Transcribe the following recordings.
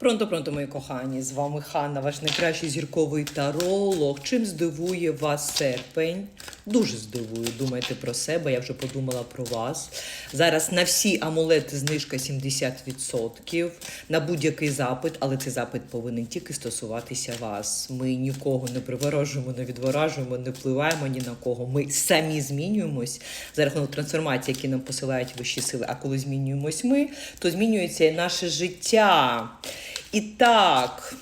Пронто, пронто, мої кохані, з вами Ханна, ваш найкращий зірковий таролог. Чим здивує вас серпень? Дуже здивує. Думайте про себе, я вже подумала про вас. Зараз на всі амулети знижка 70% на будь-який запит, але цей запит повинен тільки стосуватися вас. Ми нікого не приворожуємо, не відворажуємо, не впливаємо ні на кого. Ми самі змінюємось за рахунок трансформації, які нам посилають вищі сили. А коли змінюємось ми, то змінюється і наше життя. І так.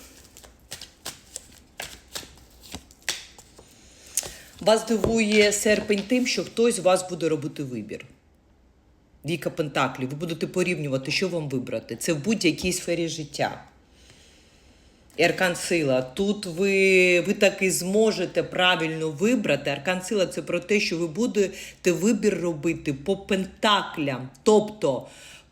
Вас дивує серпень тим, що хтось з вас буде робити вибір. Віка Пентаклів. Ви будете порівнювати, що вам вибрати. Це в будь-якій сфері життя. І Аркан Сила. Тут ви, ви таки зможете правильно вибрати. Аркан Сила це про те, що ви будете вибір робити по пентаклям. Тобто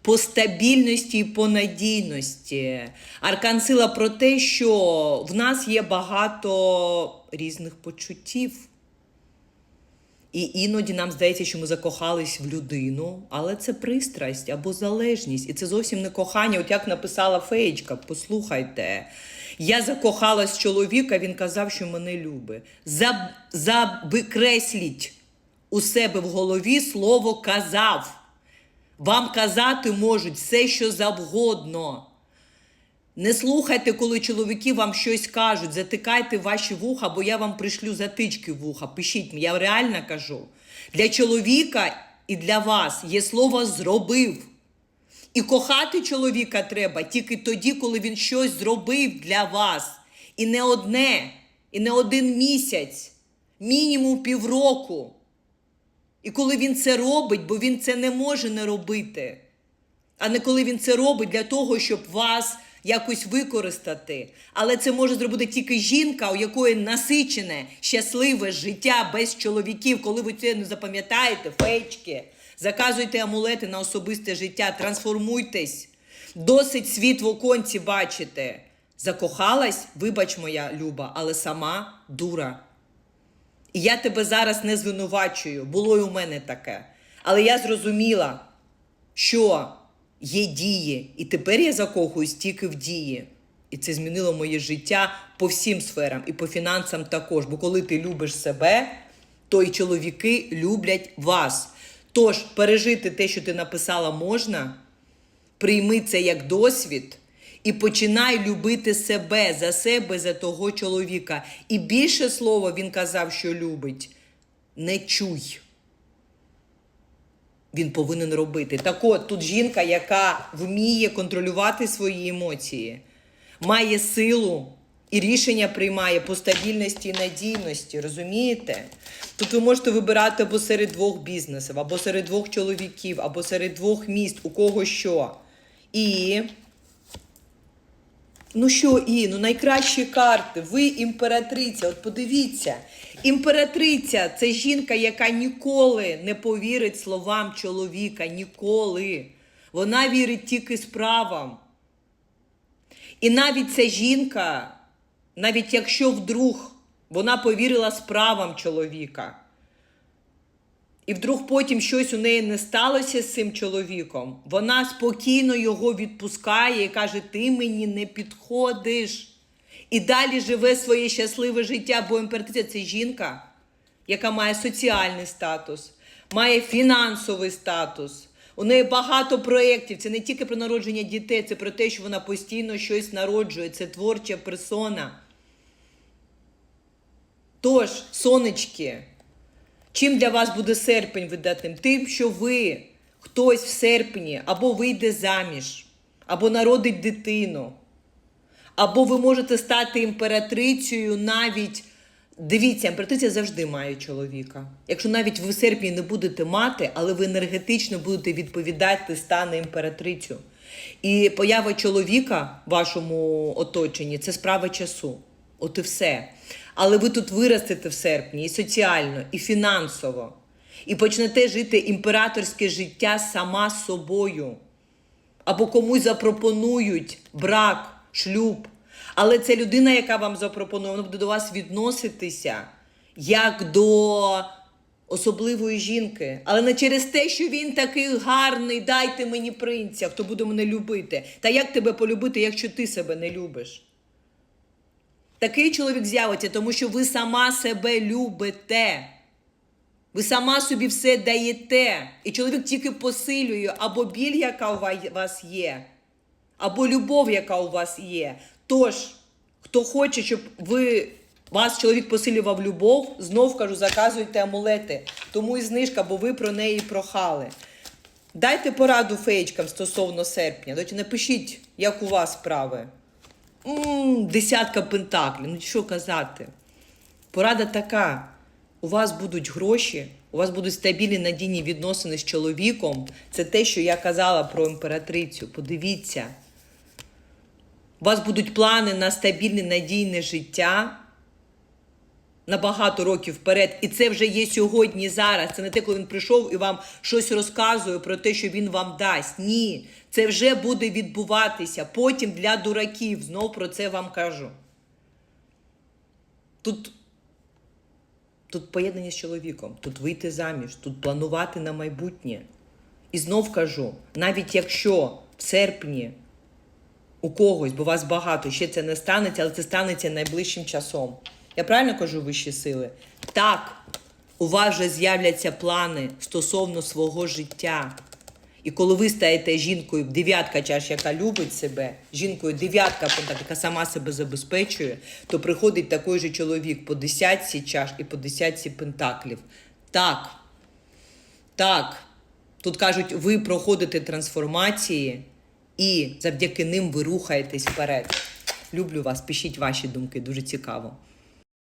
по стабільності і по надійності. Аркан Сила про те, що в нас є багато різних почуттів. І іноді нам здається, що ми закохались в людину, але це пристрасть або залежність. І це зовсім не кохання. От як написала Феєчка, послухайте. Я закохалась в чоловіка, він казав, що мене любить. За, Забикресліть у себе в голові слово казав. Вам казати можуть все, що завгодно. Не слухайте, коли чоловіки вам щось кажуть, затикайте ваші вуха, бо я вам пришлю затички в вуха. Пишіть я реально кажу. Для чоловіка і для вас є слово зробив. І кохати чоловіка треба тільки тоді, коли він щось зробив для вас. І не одне, і не один місяць, мінімум півроку. І коли він це робить, бо він це не може не робити, а не коли він це робить для того, щоб вас якось використати. Але це може зробити тільки жінка, у якої насичене, щасливе життя без чоловіків. Коли ви це не запам'ятаєте, фейчки, заказуйте амулети на особисте життя, трансформуйтесь. Досить світ в оконці бачите. Закохалась, вибач, моя Люба, але сама дура. І я тебе зараз не звинувачую, було й у мене таке. Але я зрозуміла, що є дії, і тепер я закохуюсь тільки в дії. І це змінило моє життя по всім сферам, і по фінансам також. Бо коли ти любиш себе, то і чоловіки люблять вас. Тож пережити те, що ти написала, можна, прийми це як досвід. І починай любити себе за себе, за того чоловіка. І більше слова він казав, що любить. Не чуй. Він повинен робити. Так от, тут жінка, яка вміє контролювати свої емоції, має силу і рішення приймає по стабільності і надійності. Розумієте? Тут ви можете вибирати або серед двох бізнесів, або серед двох чоловіків, або серед двох міст, у кого що. І. Ну що, і, ну найкращі карти. Ви імператриця. От подивіться, імператриця це жінка, яка ніколи не повірить словам чоловіка. Ніколи. Вона вірить тільки справам. І навіть ця жінка, навіть якщо вдруг вона повірила справам чоловіка, і вдруг потім щось у неї не сталося з цим чоловіком, вона спокійно його відпускає і каже: Ти мені не підходиш. І далі живе своє щасливе життя, бо імператриця це жінка, яка має соціальний статус, має фінансовий статус. У неї багато проєктів. Це не тільки про народження дітей, це про те, що вона постійно щось народжує. Це творча персона. Тож, сонечки, Чим для вас буде серпень видатним? Тим, що ви хтось в серпні або вийде заміж, або народить дитину, або ви можете стати імператрицею навіть. Дивіться, імператриця завжди має чоловіка. Якщо навіть ви в серпні не будете мати, але ви енергетично будете відповідати, стане імператрицю. І поява чоловіка в вашому оточенні це справа часу. От і все. Але ви тут виростете в серпні і соціально, і фінансово, і почнете жити імператорське життя сама собою. Або комусь запропонують брак, шлюб. Але це людина, яка вам запропонує, вона буде до вас відноситися як до особливої жінки, але не через те, що він такий гарний, дайте мені принця, хто буде мене любити. Та як тебе полюбити, якщо ти себе не любиш? Такий чоловік з'явиться, тому що ви сама себе любите. Ви сама собі все даєте. І чоловік тільки посилює або біль, яка у вас є, або любов, яка у вас є. Тож, хто хоче, щоб ви. Вас чоловік посилював любов, знов кажу, заказуйте амулети. Тому і знижка, бо ви про неї прохали. Дайте пораду феєчкам стосовно серпня. Напишіть, як у вас справи. Десятка пентаклів. Ну що казати? Порада така: у вас будуть гроші, у вас будуть стабільні надійні відносини з чоловіком. Це те, що я казала про імператрицю. Подивіться. У вас будуть плани на стабільне надійне життя на багато років вперед. І це вже є сьогодні, зараз. Це не те, коли він прийшов і вам щось розказує про те, що він вам дасть. Ні, це вже буде відбуватися. Потім для дураків. Знов про це вам кажу. Тут, тут поєднання з чоловіком, тут вийти заміж, тут планувати на майбутнє. І знов кажу: навіть якщо в серпні у когось, бо вас багато, ще це не станеться, але це станеться найближчим часом. Я правильно кажу вищі сили? Так, у вас вже з'являться плани стосовно свого життя. І коли ви стаєте жінкою дев'ятка чаш, яка любить себе, жінкою дев'ятка, яка сама себе забезпечує, то приходить такий же чоловік по десятці чаш і по десятці пентаклів. Так, так. Тут кажуть, ви проходите трансформації, і завдяки ним ви рухаєтесь вперед. Люблю вас, пишіть ваші думки, дуже цікаво.